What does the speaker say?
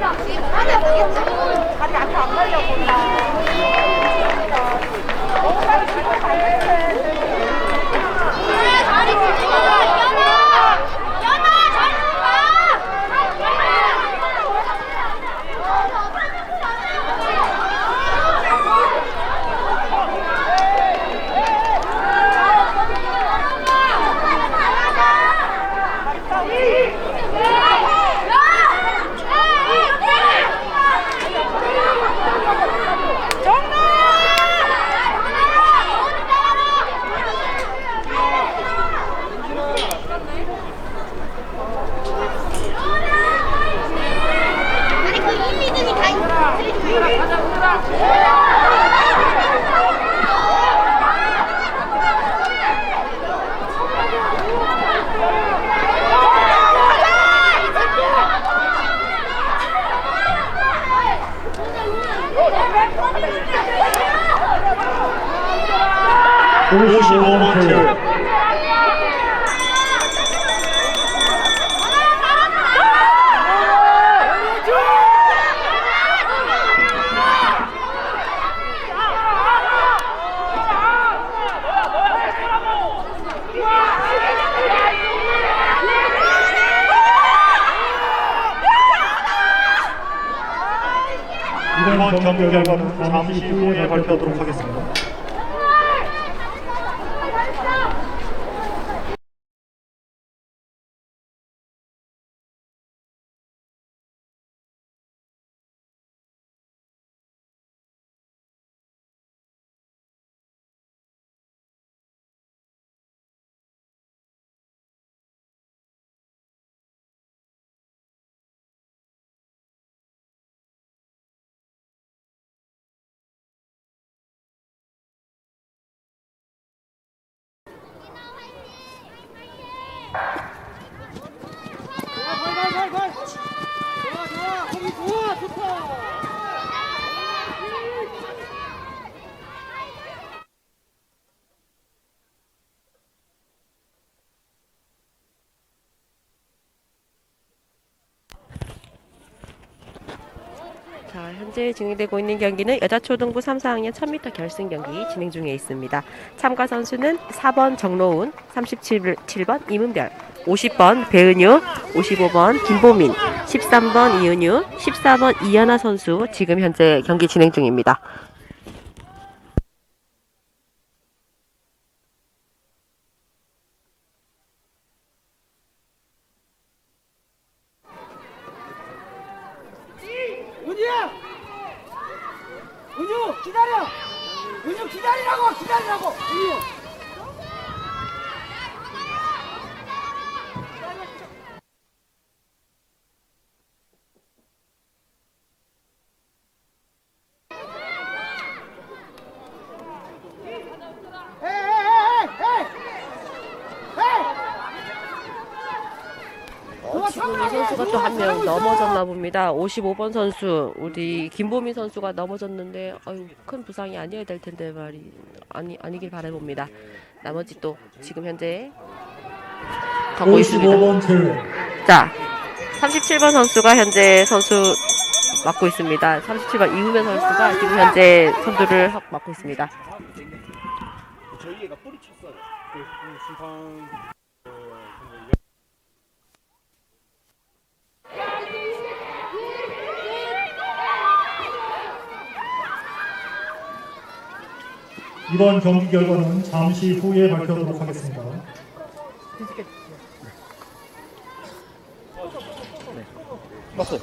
다리 앞에 안 가려고. 너무 빨리 지고 가야 돼. 오십오 번째 이번 경기 결과는 잠시 후에 발표하도록 하겠습니다. 자, 현재 진행되고 있는 경기는 여자 초등부 3, 4학년 1000m 결승 경기 진행 중에 있습니다. 참가 선수는 4번 정로운, 37번 이문별, 50번 배은유, 55번 김보민, 13번 이은유, 14번 이연아 선수 지금 현재 경기 진행 중입니다. 은유야! 은유 기다려! 은유 기다리라고! 기다리라고! 은유 에이, 에이, 에이, 에이, 에이! 지금 이 선수가 또 한 명 넘어졌나 봅니다. 55번 선수, 우리 김보민 선수가 넘어졌는데 아유, 큰 부상이 아니어야 될 텐데 말이 아니 아니길 바라봅니다. 나머지 또 지금 현재 가고 있습니다. 55번째 자, 37번 선수가 현재 선수 맡고 있습니다. 37번 이후면 선수가 지금 현재 선두를 하- 맡고 있습니다. 저희 애가 뿌리 쳤어요. 그, 그 이번 경기 결과는 잠시 후에 발표하도록 하겠습니다. 맞어.